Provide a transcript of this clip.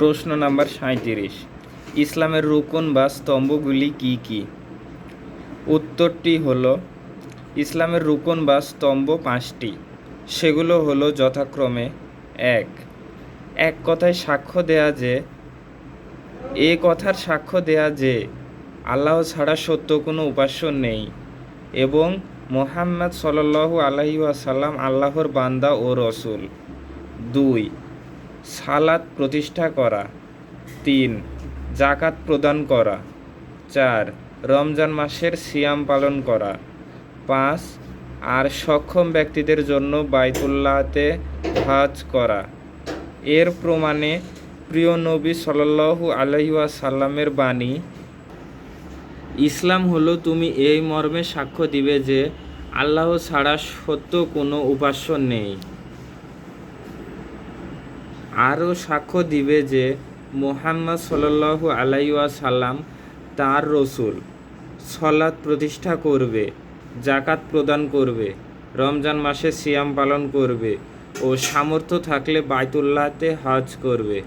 প্রশ্ন নাম্বার সাঁইত্রিশ। ইসলামের রুকন বা স্তম্ভগুলি কি কি? উত্তরটি হল, ইসলামের রুকন বা স্তম্ভ পাঁচটি। সেগুলো হলো যথাক্রমে এক। এক কথায় সাক্ষ্য দেয়া যে, এ কথার সাক্ষ্য দেয়া যে, আল্লাহ ছাড়া সত্য কোনো উপাস্য নেই এবং মোহাম্মদ সল্লাল্লাহু আলাইহি ওয়াসাল্লাম আল্লাহর বান্দা ও রসুল। দুই সালাত প্রতিষ্ঠা করা। তিন জাকাত প্রদান করা। চার, রমজান মাসের সিয়াম পালন করা। পাঁচ, আর সক্ষম ব্যক্তিদের জন্য বাইতুল্লাহতে হজ করা। এর প্রমাণে প্রিয় নবী সাল্লাল্লাহু আলাইহি ওয়াসাল্লামের বাণী, ইসলাম হলো তুমি এই মর্মে সাক্ষ্য দিবে যে আল্লাহ ছাড়া সত্য কোনো উপাস্য নেই। আরও সাক্ষ্য দিবে যে মোহাম্মদ সাল্লাল্লাহু আলাইয়া সাল্লাম তার রসুল সলাৎ প্রতিষ্ঠা করবে জাকাত প্রদান করবে, রমজান মাসে সিয়াম পালন করবে ও সামর্থ্য থাকলে বাইতুল্লাহতে হজ করবে।